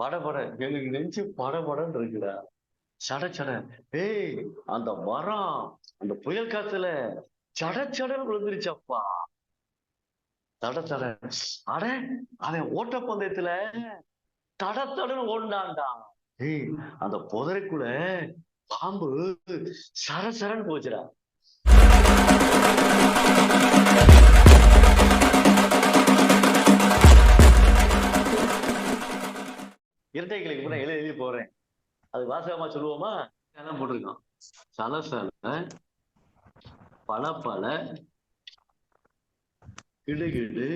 படபட எனக்கு நெஞ்சு படபடன்னு இருக்குடா. சட சட ஏய் அந்த மரம் அந்த புயல் காத்துல சட சட விழுந்துருச்சப்பா. தட தட அட அவன் ஓட்டப்பந்தயத்துல தட தடன்னு ஓடினான்டா. ஏய் அந்த புதரைக்குள்ள பாம்பு சர சரன்னு போச்சுடா. போறேன். அது வாசகமா சொல்லுவோமா? போட்டிருக்கான். சலசல பல பல கிடுகிடு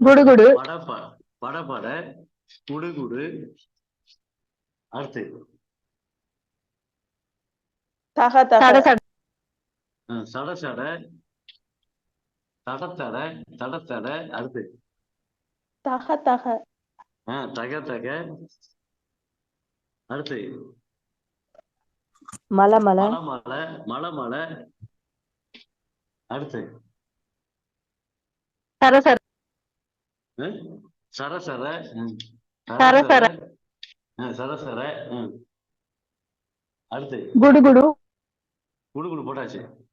குடுகுடு படப படபட குடுகுடு அடுத்து. தக தட தக. தட அஹ், சட சட. தடத்தட தடத்தட அடுத்து. தக தக. ஆஹ் தக தக. அடுத்து. மலை மலை. மலை மலை மலை அடுத்து. சர சர. அஹ், சரசர சரசர. சரசர ம். அடுத்து. குடுகுடு குடு குடு போட்டாச்சு.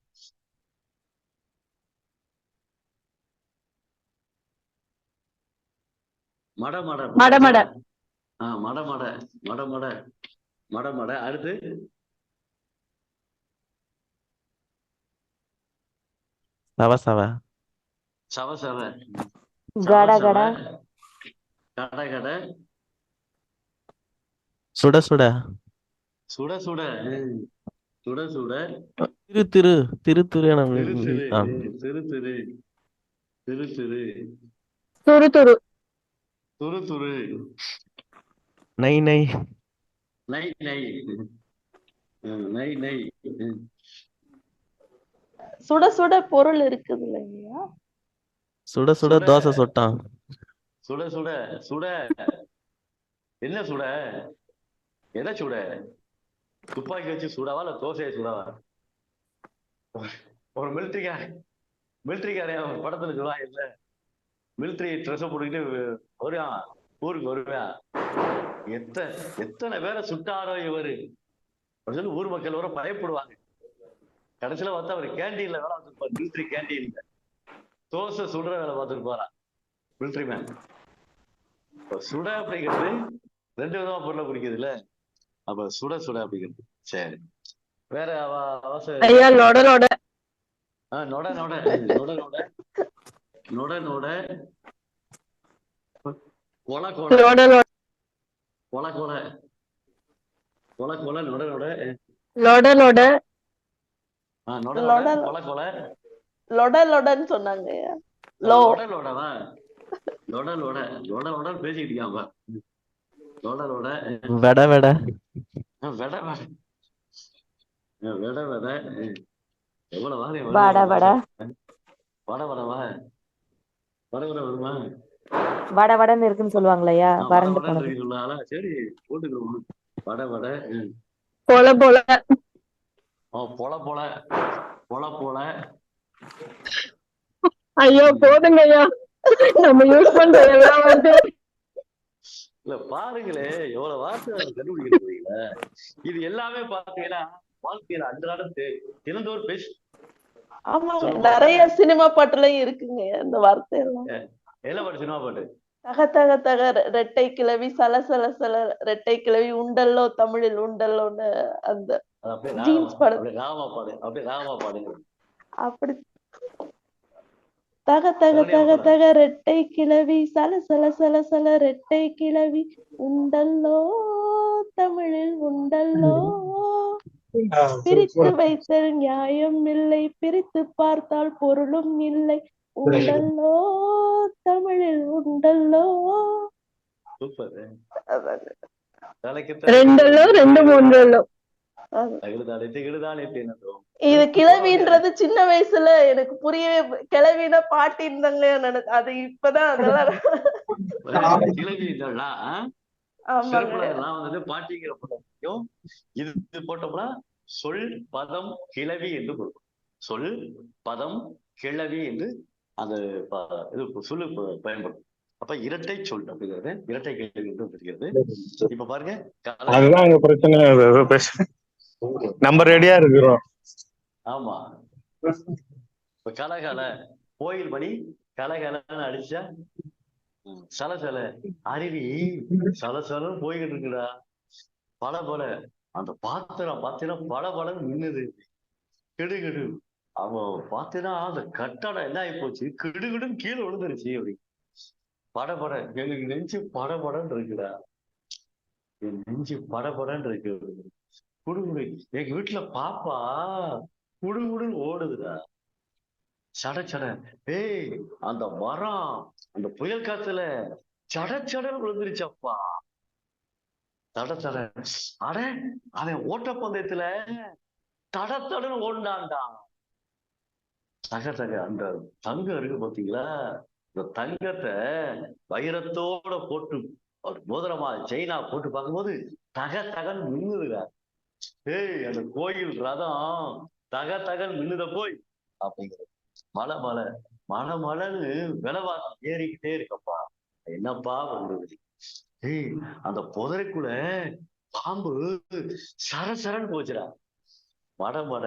மட மட மட. மட. ஆ மட மட. மட மட. மட மட. அடுத்து? சவ சவ. சவ சவ. கட கட. கட கட. சுட சுட. சுட சுட. சுட சுட. திரு திரு. திரு திரு என திரு. திரு. திரு. திரு திரு. திரு துரு. நை நை. நை நை. நை நை. சுட சுட பொருள் இருக்குது இல்லையா? சுட சுட சுட. தோசை சுட்டான். சுட சுட. சுட. என்ன சுட? எதை சுட? துப்பாக்கி வச்சு சுடவா இல்ல தோசையை சுடவா? ஒரு மிலிட்ரிக்காரன் மிலிட்ரிக்காரன் படத்துல சொல்லுவான் இல்ல? மிலிட்ரி ட்ரெஸ் போட்டுக்கிட்டு வருவான். ஊருக்கு வருவான். எத்தனை எத்தனை பேரை சுட்டாரோ இவரு? அப்படின்னு சொல்லி ஊர் மக்கள் வர பயப்படுவாங்க. கடைசியில பார்த்தா அவர் கேண்டீன்ல வேலை பார்த்துருப்பார் மிலிட்ரி கேண்டீன்ல தோசை சுடுற வேலை பார்த்துட்டு போறான் மிலிட்ரி மேன் சுட அப்படிங்கிறது ரெண்டு விதமா பொருளை குறிக்குது இல்ல அப்ப சுட சுட அப்படிங்கிறது. சரி. வேற அவ அவசர லொட ஆ, நொட நொட. நொட நொட. நொட நொட. கொல கொல. கொல கொல. கொல கொல நொட நொட. லொட லொட நொட லொட, கொல கொல. லொட லொடன்னு சொன்னாங்க லோ. லொட லொடவா லொட லொட லொட லொட பேசிக்கிட்டு இருக்கான். லொட லொட வெட வெட. வெட வெட. வெட வெட. எவ்வளவு வாரி வட வட. வட வடவா. வட வட வருமா? வட வடன்னு இருக்குன்னு சொல்லுவாங்களையா? வறண்டு போனது. சரி போட்டுக்கிறோம் வட வட ம். போல போல. ஓ பொல பொல. பொல பொல. ஐயோ போதுங்க ஐயா நம்ம யூஸ் பண்ற எல்லாம் வந்து. இல்ல பாருங்களே எவ்வளவு வார்த்தை கண்டுபிடிக்க போறீங்களா. இது எல்லாமே பாத்தீங்கன்னா வாழ்க்கையில அன்றாடம் தினந்தோறும் பேசி ஆமாங்க. நிறைய சினிமா பாட்டுலயும் இருக்குங்க இந்த வார்த்தை எல்லாம் சினிமா பாட்டு தக தக தக ரெட்டை கிளவி சல சல சல ரெட்டை கிளவி உண்டல்லோ தமிழில் உண்டல்லோன்னு அந்த அது அப்படியே Jeans ராகமா பாடு. அப்படியே ராகமா பாடு அப்படியே ராகமா பாடுங்க அப்படி தக தக தக. தக ரெட்டை கிளவி சல சல சல சல ரெட்டை கிளவி உண்டல்லோ தமிழில் உண்டல்லோ பிரித்து வைத்தல் நியாயம் இல்லை. பிரித்து பார்த்தால் பொருளும் இல்லை. உண்டல்லோ தமிழில் உண்டல்லோ. ரெண்டல்லோ ரெண்டு மூன்றல்லோ. இது கிளவின்றது சின்ன வயசுல எனக்கு புரியவே கிளவினா பாட்டி இருந்தாங்க அது இப்பதான் அதெல்லாம் பாட்டிங்கிற இது போட்டோம்னா சொல் பதம் கிளவி என்று கொடுக்கும். சொல் பதம் கிளவி என்று அந்த இது சொல்லு பயன்படும். அப்ப இரட்டை சொல் அப்படிங்கிறது இரட்டை கேள்வி என்று தெரிகிறது. இப்ப பாருங்க அதுதான் பிரச்சனை. நம்ம ரெடியா இருக்கிறோம். ஆமா. இப்ப கலகல கோயில் மணி கலகலன்னு அடிச்சா சலசல அருவி சலசலன்னு போய்கிட்டு இருக்குடா. பல பல அந்த பாத்திரம் பாத்திரம் பல பல மின்னுது கிடு அவன் பார்த்தீங்கன்னா அந்த கட்டடம் என்ன ஆகி போச்சு? கிடுகிடுன்னு கீழே விழுந்துருச்சு அப்படி. படபட எங்களுக்கு நெஞ்சு படபடன்னு இருக்குடா. என் நெஞ்சு படபடன்னு இருக்கு குடுகுடு எங்க வீட்டுல பாப்பா குடுகுடுன்னு ஓடுதுடா. சட சட. ஏய் அந்த மரம் அந்த புயல் காத்துல சட சடன்னு விழுந்துருச்சப்பா தட தட அட அவன் ஓட்டப்பந்தயத்துல தட தடன்னு ஓடினான்டா. தக தக அந்த தங்கம் இருக்கு பாத்தீங்களா? இந்த தங்கத்தை வைரத்தோட போட்டு ஒரு மோதிரமா செயினா போட்டு பார்க்கும்போது தக தகன் மின்னுதுடா. ஏய் அந்த கோயில் ரதம் தக தகன் மின்னுத போய் அப்படிங்கிறது. மலை மலை மலை மலைன்னு விலைவாசி ஏறிக்கிட்டே இருக்கப்பா. என்னப்பா பண்றது ஏய் அந்த புதரைக்குள்ள பாம்பு சர சரன்னு போச்சுடா. மட மட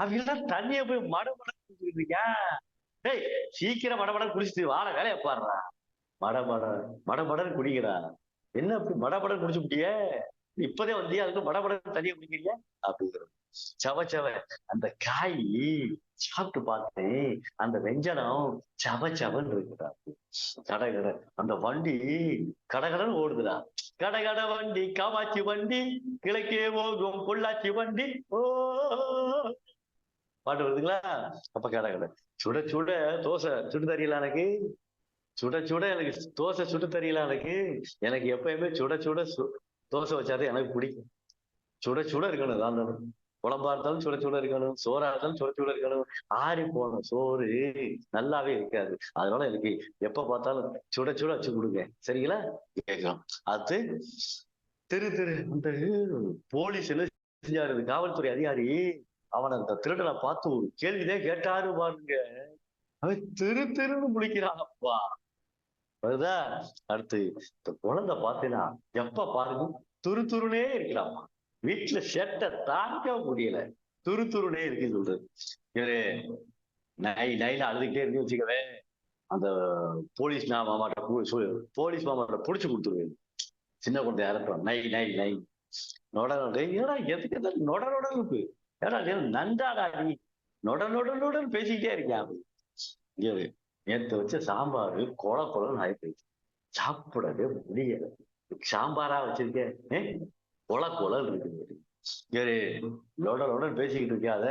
அவங்கெல்லாம் தண்ணிய போய் மட மட குடிச்சிட்டு இருக்கியா? சீக்கிரம் மட மட குடிச்சிட்டு வாழ வேலையை பாடுறா மட மட. மட மடன்னு குடிக்கிறா என்ன அப்படி மட மட குடிச்சு முடியே இப்பதே வந்தியா? அதுக்கு மட மட தண்ணியை குடிக்கிறீங்க? அப்படிங்கிற சவ சவ. அந்த காய் சாப்பிட்டு பார்த்தேன் அந்த வெஞ்சனம் சவ சவன் இருக்குடா கடகட அந்த வண்டி கடகடன் ஓடுதுடா. கடகட வண்டி காமாட்சி வண்டி கிழக்கே போகும் பொள்ளாச்சி வண்டி ஓ பாட்டு வருதுங்களா? அப்ப கடகட சுட சுட தோசை சுட்டு தெரியல எனக்கு? சுட சுட எனக்கு தோசை சுட்டு தெரியல எனக்கு? எனக்கு எப்பயுமே சுட சுட சு- தோசை வச்சாதான் எனக்கு பிடிக்கும். சுட சுட இருக்கணும் அந்த குழம்பா இருந்தாலும் சுட சுட இருக்கணும் சோறா இருந்தாலும் சுட சுட இருக்கணும். ஆறி போன சோறு நல்லாவே இருக்காது. அதனால எனக்கு எப்ப பார்த்தாலும் சுட சுட வச்சு கொடுங்க. சரிங்களா? கேட்கலாம் அது திரு திரு அந்த போலீஸ் என்ன செஞ்சாரு? காவல்துறை அதிகாரி அவன் அந்த திருடனை பார்த்து ஒரு கேள்விதான் கேட்டாரு பாருங்க. அவன் திரு திருன்னு முழிக்கிறானப்பா. அதுதா அடுத்து இந்த குழந்தை பார்த்தீங்கன்னா எப்ப பாருங்க? துரு துருனே இருக்கிறாமா வீட்டுல ஷர்ட்டை தாங்க முடியல. துரு துருனே இருக்கு சொல்றது. இவரு நை நைல அழுதுகிட்டே இருந்து வச்சுக்கவே அந்த போலீஸ் நான் மாமாட்ட போலீஸ் மாமாட்ட புடிச்சு கொடுத்துருவேன். சின்ன குழந்தை இறக்குறோம் நை நை நை. நொட நொட ஏடா எதுக்கு எதாவது நொட நொட இருக்கு? ஏடா நன்றாடா நீ? நொட நொட நொடன்னு பேசிக்கிட்டே இருக்கேன் இங்க இரு. நேத்து வச்ச சாம்பார் கொல கொலன்னு போயிடுச்சு சாப்பிடவே முடியல. சாம்பாரா வச்சிருக்கேன். ஏ? கொல கொலன்னு இருக்குது இங்க. இரு. லொட லொடன்னு பேசிக்கிட்டு இருக்காத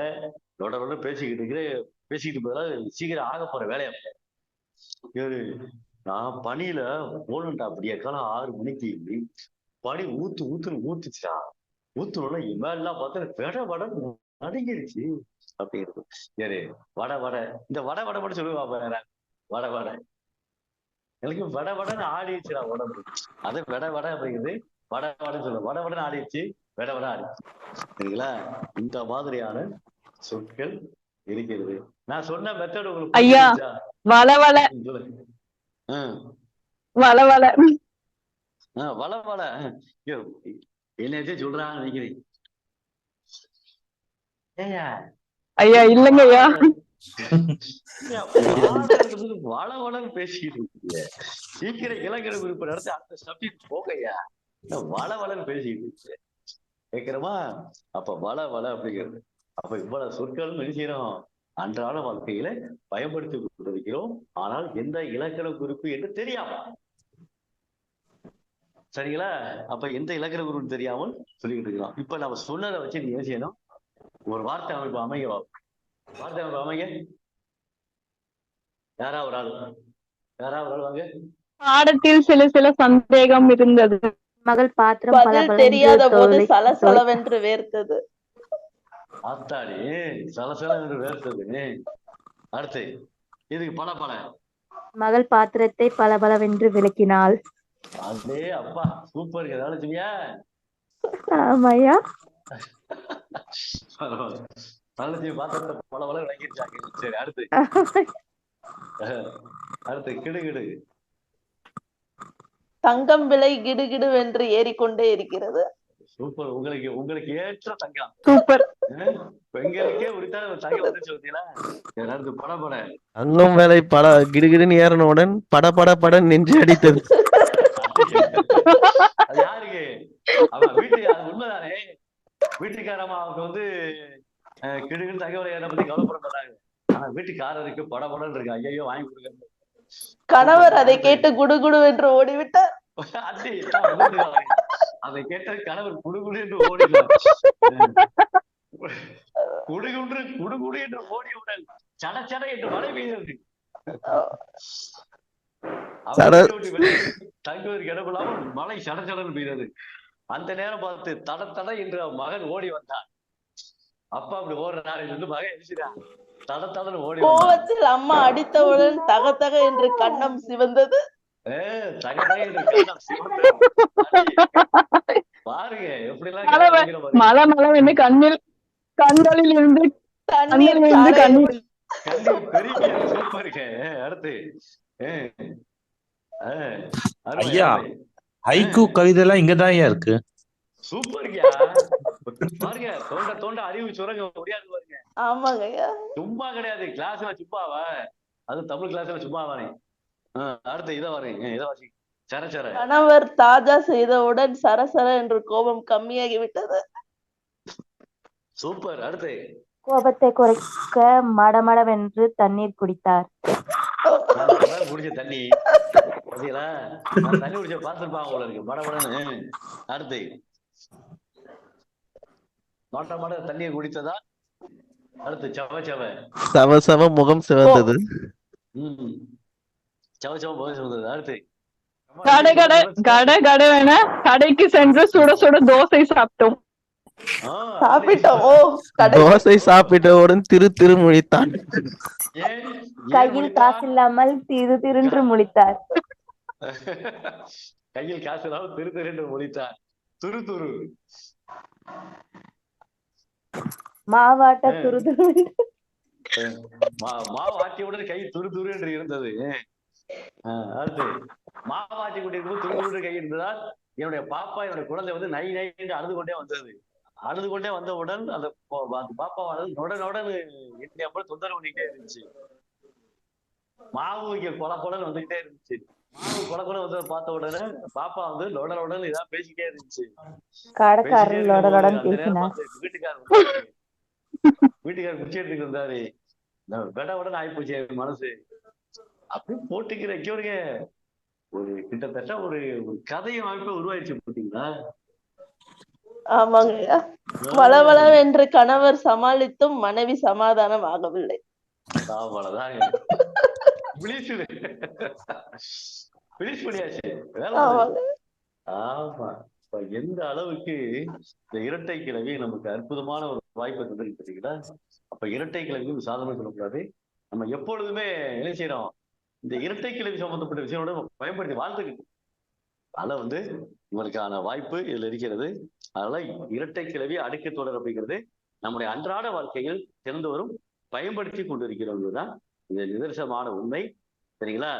லொட லொட பேசிக்கிட்டு இருக்கிற பேசிக்கிட்டு பதிலா சீக்கிரம் ஆக போற வேலையா சரி நான் பனியில போனண்டா அப்படியே காலம் ஆறு மணிக்கு பனி ஊத்து ஊத்துன்னு ஊத்துச்சா ஊத்துன இமெல்லாம் பார்த்தா வெட வட நடுங்கிருச்சு. அப்படி இருக்கும் சரி வட வட இந்த வட வட மட்டும் சொல்லுவா பாரு. வட வட. எனக்கு வட வடன்னு ஆடிடுச்சுடா உடம்பு. அது வெட வட அப்படிங்கிறது வட வடன்னு சொல்லுவோம் வட வடன்னு ஆடிடுச்சு வெட வட ஆடிடுச்சு சரிங்களா? இந்த மாதிரியான சொற்கள் இருக்கிறது. நான் சொன்ன மெத்தட் உங்களுக்கு ஐயா. வள வள. வள வள. வள வள. சொல்றான்னு நினைக்கிறேன். ஏய்யா, ஐயா இல்லைங்க ஐயா. வள வளன்னு பேசிக்கிட்டு இருக்கீங்க. சீக்கிரம் இலங்கை குறிப்பு நடத்தி அடுத்த சப்ஜெக்ட் போகையா வள வளன்னு பேசிக்கிட்டு கேட்கிறோமா அப்ப வள வள அப்படிங்கிறது. அப்ப இவ்வளவு சொற்கள் என்ன செய்யறோம்? அன்றாட வாழ்க்கையில பயன்படுத்தி கொண்டிருக்கிறோம். ஆனால் எந்த இலக்கண குறிப்பு என்று தெரியாம. சரிங்களா? அப்ப எந்த இலக்கண குறிப்பு தெரியாமல் சொல்லிக்கிட்டு இருக்கிறோம். இப்ப நம்ம சொன்னதை வச்சு நீ என்ன செய்யணும்? ஒரு வார்த்தை அமைப்பு அமைங்க வார்த்தை அமைப்பு அமைங்க. யாரா ஒரு ஆள்? யாரா ஒரு ஆள் வாங்க? பாடத்தில் சில சில சந்தேகம் இருந்தது. மகள் பாத்திரம் பதில் தெரியாத போது சலசலவென்று வேர்த்தது. ஆத்தாடி சலசல என்று வேர்த்தது அடுத்து இதுக்கு பல பல. மகள் பாத்திரத்தை பளபளவென்று விளக்கினாள். அதே அப்பா சூப்பர் ஏதாவது செய்யா ஆமாய்யா. நல்ல பாத்திரத்தை பல பல விளக்கிருச்சாங்க. சரி அடுத்து. அடுத்து கிடு கிடு. தங்கம் விலை கிடுகிடுவென்று ஏறிக்கொண்டே இருக்கிறது. சூப்பர் உங்களுக்கு உங்களுக்கு ஏற்ற தங்கம். சூப்பர் பெண்களுக்கே உரித்தான ஒரு தங்கம் வந்துச்சு பட பட. அங்கும் வேலை பட கிடுகிடுன்னு ஏறினவுடன் பட பட பட நெஞ்சு அடித்தது. அது யாருக்கு? அவன் உண்மைதானே? வீட்டுக்காரம்மாவுக்கு வந்து அஹ், கிடுகிடு தகவலை என்ன பத்தி கவலைப்பட மாட்டாங்க. ஆனா வீட்டுக்காரருக்கு பட படன்னு இருக்கு. ஐயோ வாங்கி கொடுங்க. கணவர் அதை கேட்டு குடுகுடு என்று ஓடிவிட்டார். அதை கேட்ட கணவர் குடுகுடு என்று ஓடினார். குடுகுன்று குடுகுடு என்று ஓடியவுடன் சட சட என்று மழை பெய்தது. தங்குவதற்கு இடமில்லாமல் மழை சட சடன்னு பெய்தது. அந்த நேரம் பார்த்து தட தட என்று அவன் மகன் ஓடி வந்தான். அப்பா அப்படி ஓடுறாரு சொல்லி மகன் எழுச்சிட்டான் தட தடன்னு ஓடி கோவத்தில் அம்மா அடித்தவுடன் தக தக என்று கண்ணம் சிவந்தது. மழை. மழை கண்ணில் கண்களில் இருந்து கண்ணில் இருந்து கண்ணீர். ஐயா. ஹைக்கூ கவிதை எல்லாம் இங்கதான் ஐயா இருக்கு. சூப்பர்யா பாருங்க தோண்ட தோண்ட அறிவு சுரங்க முடியாது பாருங்க. ஆமாங்க சும்மா கிடையாது. கிளாஸ்ல சும்மாவா? அது தமிழ் கிளாஸ்ல சும்மாவானே அடுத்து இதை வரேன் இதை வாசி சர சர. கணவர் தாஜா செய்தவுடன் சரசர என்று கோபம் கம்மியாகி விட்டது. சூப்பர். அடுத்து. கோபத்தை குறைக்க மடமடவென்று தண்ணீர் குடித்தார். குடிச்ச தண்ணி. பாத்தீங்களா? தண்ணி குடிச்ச பார்த்துருப்பாங்க போல இருக்கு. மட மடன்னு அடுத்து. மாட்ட மாட தண்ணியை குடித்ததா? அடுத்து சவ சவ. சவ சவ முகம் சிவந்தது. ம். சவ சவ போக சொல்றது அடுத்து. கடை கடை கடை கடை வேண. கடைக்கு சென்று சுட சுட தோசை சாப்பிட்டோம். சாப்பிட்டோம். ஓ கடை தோசை சாப்பிட்டவுடன் திரு திரு முழித்தான். கையில்? காசு இல்லாமல் திரு திருன்று முழித்தார். கையில் காசு இல்லாமல் திரு திரு என்று முடித்தார் துரு துரு. மாவாட்ட. துரு துரு மா- மாவு ஆட்டியவுடன் கை துரு துரு என்று இருந்தது அடுத்து மாவு ஆட்டி கொண்டிருக்கும் துரு துரு கை இருந்ததால் என்னுடைய பாப்பா என்னுடைய குழந்தை வந்து நை நை என்று அழுது கொண்டே வந்தது அழுது கொண்டே வந்தவுடன் அந்த பாப்பாவானது நொட நொடன்னு என்னுடைய போல தொந்தரவு பண்ணிக்கிட்டே இருந்துச்சு. மாவு இங்க கொல கொலன்னு வந்துகிட்டே இருந்துச்சு. மாவு கொல கொல வந்து பார்த்த உடனே பாப்பா வந்து லொட லொடன்னு இதான் பேசிக்கிட்டே இருந்துச்சு. வீட்டுக்காரர். வீட்டுக்காரர் குச்சி எடுத்துட்டு இருந்தாரு விட உடனே ஆயிப்போச்சு மனசு. அப்படியே போட்டுக்கிற வைக்கிறீங்க ஒரு கிட்டத்தட்ட ஒரு ஒரு கதையும் அமைப்பை உருவாயிடுச்சு பார்த்தீங்களா? ஆமாங்க. வளவளவென்று கணவர் சமாளித்தும் மனைவி சமாதானம் ஆகவில்லை. அவ்வளவுதாங்க. பண்ணியாச்சு. வேலை ஆமாங்க. ஆமா. இப்ப எந்த அளவுக்கு இந்த இரட்டை கிழவி நமக்கு அற்புதமான ஒரு வாய்ப்பை தந்திருக்கு பார்த்தீங்களா அப்ப இரட்டை கிழவி சாதனை சொல்லக்கூடாது. நம்ம எப்பொழுதுமே என்ன செய்யறோம்? இந்த இரட்டை கிழவி சம்பந்தப்பட்ட விஷயங்களோட பயன்படுத்தி வாழ்ந்துக்கிட்டு அதனால வந்து இவருக்கான வாய்ப்பு இதுல இருக்கிறது. அதனால இரட்டை கிழவி அடுக்கு தொடர் அப்படிங்கிறது நம்முடைய அன்றாட வாழ்க்கையில் சிறந்து வரும் பயன்படுத்தி கொண்டிருக்கிறோம் தான் இந்த நிதர்சனமான உண்மை. சரிங்களா?